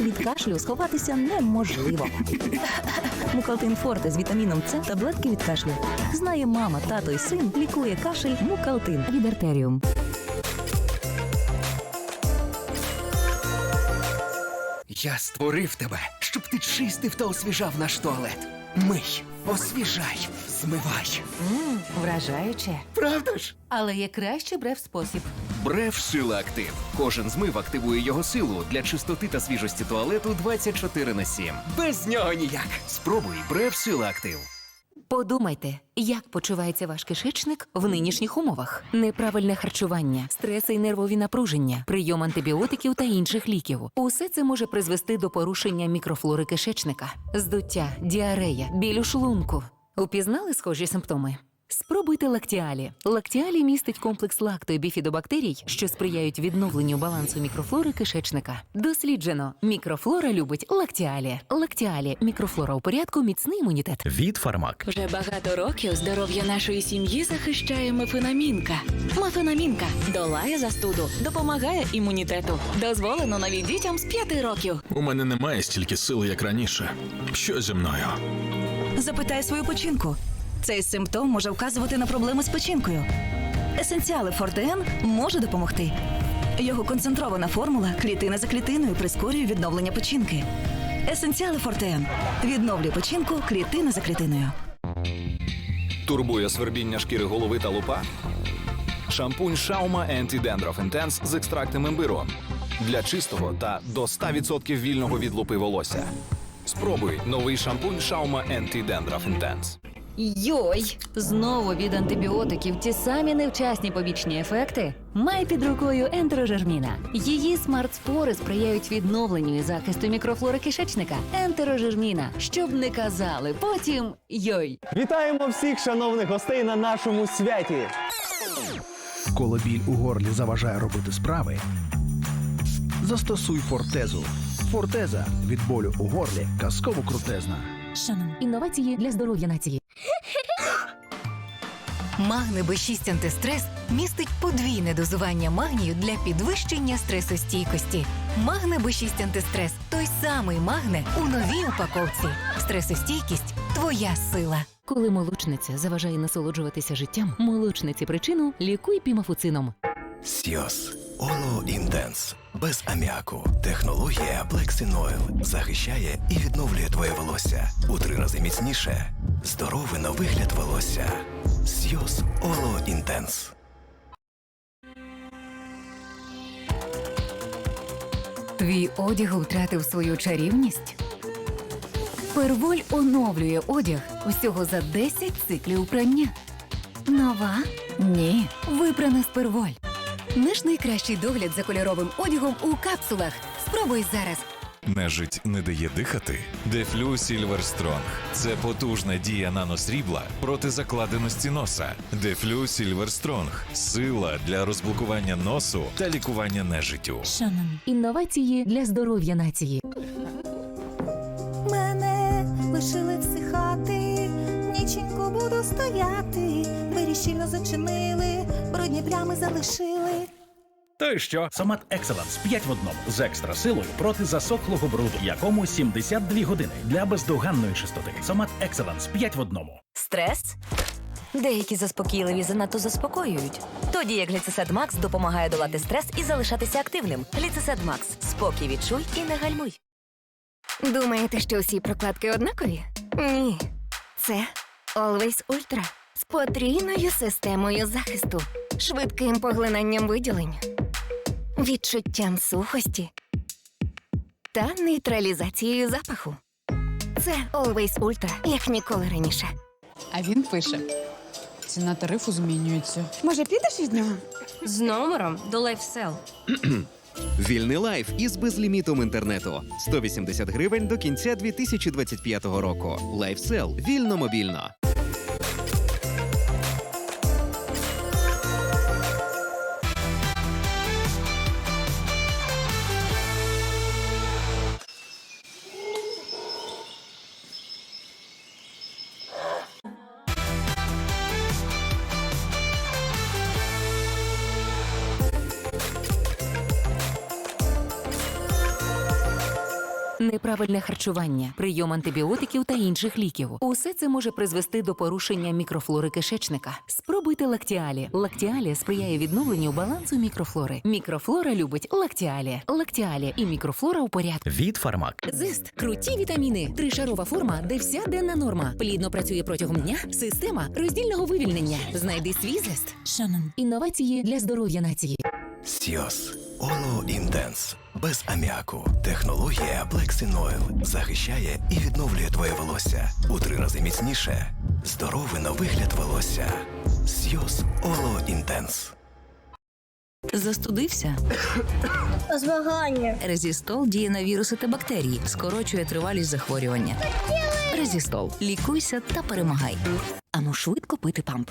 Від кашлю сховатися неможливо. Мукалтин Форте з вітаміном С таблетки від кашлю. Знає мама, тато і син лікує кашель Мукалтин від артеріум. Я створив тебе, щоб ти чистив та освіжав наш туалет. Мий, освіжай, змивай. Мм, вражаюче. Правда ж? Але є краще брев спосіб. Бреф Сила Актив. Кожен змив активує його силу для чистоти та свіжості туалету 24 на 7. Без нього ніяк. Спробуй Бреф Сила Актив. Подумайте, як почувається ваш кишечник в нинішніх умовах: неправильне харчування, стреси і нервові напруження, прийом антибіотиків та інших ліків. Усе це може призвести до порушення мікрофлори кишечника, здуття, діарея, біль у шлунку. Упізнали схожі симптоми? Спробуйте лактіалі. Лактіалі містить комплекс лакто і біфідобактерій, що сприяють відновленню балансу мікрофлори кишечника. Досліджено, мікрофлора любить лактіалі. Лактіалі мікрофлора у порядку, міцний імунітет. Від Фармак. Вже багато років здоров'я нашої сім'ї захищає мефенамінка. Мефенамінка долає застуду, допомагає імунітету. Дозволено навіть дітям з 5 років. У мене немає стільки сили, як раніше. Що зі мною? Запитай свою печінку. Цей симптом може вказувати на проблеми з печінкою. Есенціали Форден може допомогти. Його концентрована формула клітина за клітиною прискорює відновлення печінки. Есенціали Фортен відновлює печінку клітина за клітиною. Турбує свербіння шкіри голови та лупа? Шампунь Шаума Anti-Dandruff Intense з екстрактом імбиру для чистого та до 100% вільного від лупи волосся. Спробуй новий шампунь Шаума Anti-Dandruff Intense. Йой! Знову від антибіотиків ті самі невчасні побічні ефекти. Май під рукою ентерожерміна. Її смарт-спори сприяють відновленню і захисту мікрофлори кишечника. Ентерожерміна. Щоб не казали потім йой. Вітаємо всіх шановних гостей на нашому святі. Коли біль у горлі заважає робити справи, застосуй фортезу. Фортеза від болю у горлі казково крутезна. Шанон. Інновації для здоров'я нації. Магне Б6 антистрес містить подвійне дозування магнію для підвищення стресостійкості. Магне Б6 антистрес той самий магне у новій упаковці. Стресостійкість твоя сила. Коли молочниця заважає насолоджуватися життям, молочниці причину лікуй пімафуцином. Сіос Оло Інтенс без аміаку. Технологія Black захищає і відновлює твоє волосся у три рази міцніше. Здоровий на вигляд волосся. Сіос Оло Інтенс. Твій одяг втратив свою чарівність. Перволь оновлює одяг всього за 10 циклів прання. Нова? Ні. Випрана з перволь. Наш найкращий догляд за кольоровим одягом у капсулах. Спробуй зараз. Нежить не дає дихати. Дефлю Сільвер Стронг. Це потужна дія наносрібла проти закладеності носа. Дефлю Сільвер Стронг. Сила для розблокування носу та лікування нежиттю. Шанон. Інновації для здоров'я нації. Мене лишили всихати, ніченько буду стояти. Двері щільно зачинили, брудні плями залишили. То й що? Сомат Екселенс 5 в одному з екстра силою проти засохлого бруду, якому 72 години для бездоганної чистоти. Сомат Екселенс 5 в одному. Стрес? Деякі заспокійливі занадто заспокоюють. Тоді як Гліцесед Макс допомагає долати стрес і залишатися активним. Гліцесед Макс. Спокій відчуй і не гальмуй. Думаєте, що усі прокладки однакові? Ні. Це Always Ultra з потрійною системою захисту, швидким поглинанням виділень, відчуттям сухості та нейтралізацією запаху. Це Always Ultra, як ніколи раніше. А він пише: ціна тарифу змінюється. Може, підеш від нього? З номером до LifeSell. Вільний лайф із безлімітом інтернету. 180 гривень до кінця 2025 року. Лайфсел. Вільно мобільно. Неправильне харчування, прийом антибіотиків та інших ліків. Усе це може призвести до порушення мікрофлори кишечника. Спробуйте лактіалі. Лактіалі сприяє відновленню балансу мікрофлори. Мікрофлора любить лактіалі. Лактіалі і мікрофлора у порядку. Від Фармак. Зист круті вітаміни, тришарова форма, де вся денна норма. Плідно працює протягом дня. Система роздільного вивільнення. Знайди свій зест. Шанон. Інновації для здоров'я нації. Сіос Оло Інтенс. Без аміаку. Технологія Black Oil захищає і відновлює твоє волосся у три рази міцніше. Здоровий на вигляд волосся. Сіос Оло Інтенс. Застудився? Змагання. Резістол діє на віруси та бактерії, скорочує тривалість захворювання. Резістол. Лікуйся та перемагай. Ану швидко пити памп.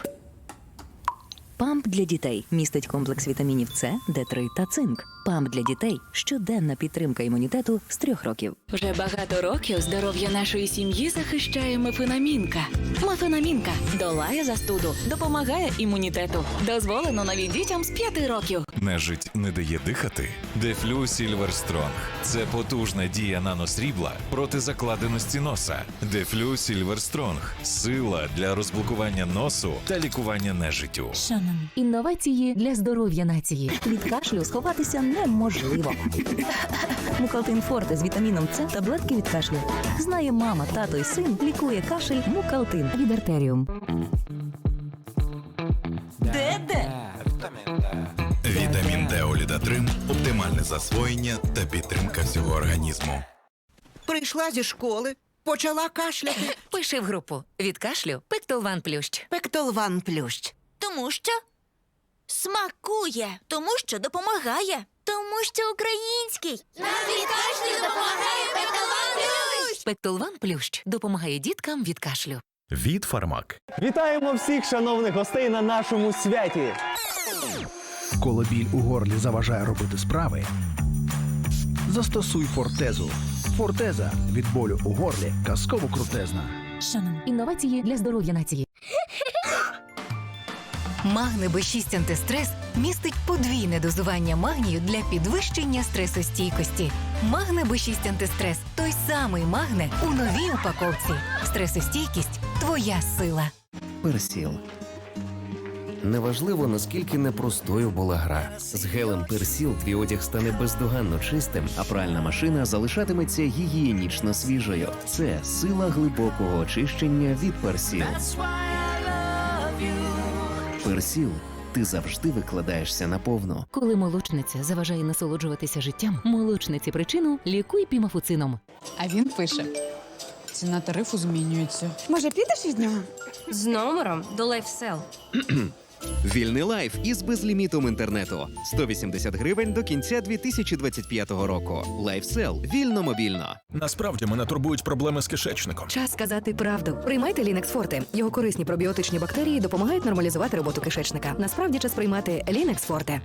Памп для дітей містить комплекс вітамінів С, Д3 та цинк. Памп для дітей щоденна підтримка імунітету з трьох років. Вже багато років здоров'я нашої сім'ї захищає мефенамінка. Мефенамінка долає застуду, допомагає імунітету. Дозволено навіть дітям з 5 років. Нежить не дає дихати. Дефлю Сільвер Стронг це потужна дія наносрібла проти закладеності носа. Дефлю Сільвер Стронг сила для розблокування носу та лікування нежиттю. Шанон. Інновації для здоров'я нації. Від кашлю сховатися неможливо. Мукалтин Форте з вітаміном С таблетки від кашлю. Знає мама, тато і син лікує кашель Мукалтин від артеріум. Де де? Вітамін Д Олідатрим оптимальне засвоєння та підтримка всього організму. Прийшла зі школи, почала кашляти. Пиши в групу від кашлю Пектолван Плющ. Пектолван плющ. Тому що смакує, тому що допомагає, тому що український. Нам від кашлю допомагає Петалан Пектолван Плющ допомагає діткам від кашлю. Від Фармак. Вітаємо всіх шановних гостей на нашому святі. Коли біль у горлі заважає робити справи, застосуй фортезу. Фортеза від болю у горлі казково крутезна. Шанон. Інновації для здоров'я нації. Магне Б6 антистрес містить подвійне дозування магнію для підвищення стресостійкості. Магне Б6 антистрес той самий магне у новій упаковці. Стресостійкість твоя сила. Персіл. Неважливо, наскільки непростою була гра. З гелем Персіл твій одяг стане бездоганно чистим, а пральна машина залишатиметься гігієнічно свіжою. Це сила глибокого очищення від Персіл. Персіл. Ти завжди викладаєшся наповну. Коли молочниця заважає насолоджуватися життям, молочниці причину лікуй пімафуцином. А він пише: ціна тарифу змінюється. Може, підеш від нього? З номером до LifeSell. Вільний лайф із безлімітом інтернету. 180 гривень до кінця 2025 року. Лайфсел. Вільно мобільно. Насправді мене турбують проблеми з кишечником. Час сказати правду. Приймайте Лінекс Форте. Його корисні пробіотичні бактерії допомагають нормалізувати роботу кишечника. Насправді час приймати Лінекс Форте.